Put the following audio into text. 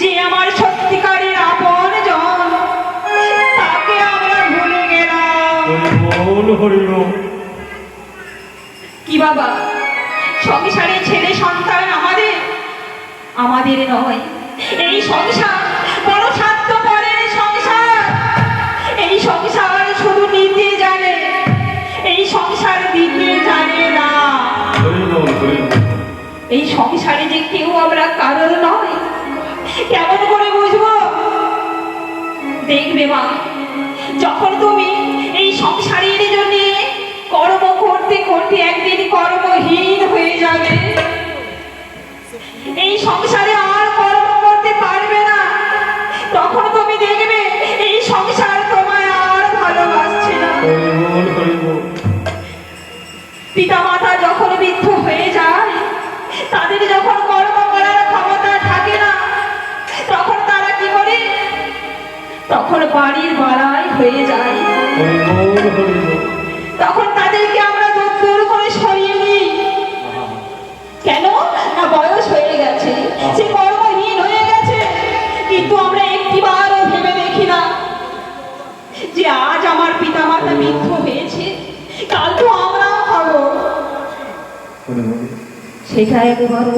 যে আমার সত্যিকারের আপন জন তাকে আমরা ভুলে গেলাম। কি বাবা সংসারে ছেলে সন্তান আমাদের? আমাদের নয়। এই সংসার বড় স্বার্থ পরের সংসার। এই সংসার শুধু নিতে জানে এই সংসার দিতে জানে না। এই সংসারে যে কেউ আমরা কারোর নয় দেখবে মা। যখন তুমি এই সংসারের জন্য কর্ম করতে করতে একদিন কর্মহীন হয়ে যাবে। এই সংসারে আর কর্ম করতে পারবে না। তখন তুমি দেখবে এই সংসার তোমায় আর ভালোবাসছে না। পিতা মাতা যখন বৃদ্ধ হয়ে যায়, তাদের যখন কর্ম তখন বাড়ির বাড়াই হয়ে যায়। তখন তাদেরকে আমরা দূর করে সরিয়ে নিই। কেন? না বয়স হয়ে গেছে। সে কর্মহীন হয়ে গেছে। কিন্তু আমরা একটিবারও ভেবে দেখি না যে আজ আমার পিতা মাতা বৃদ্ধ হয়েছে। কাল তো আমরাও হব সেটা একবারও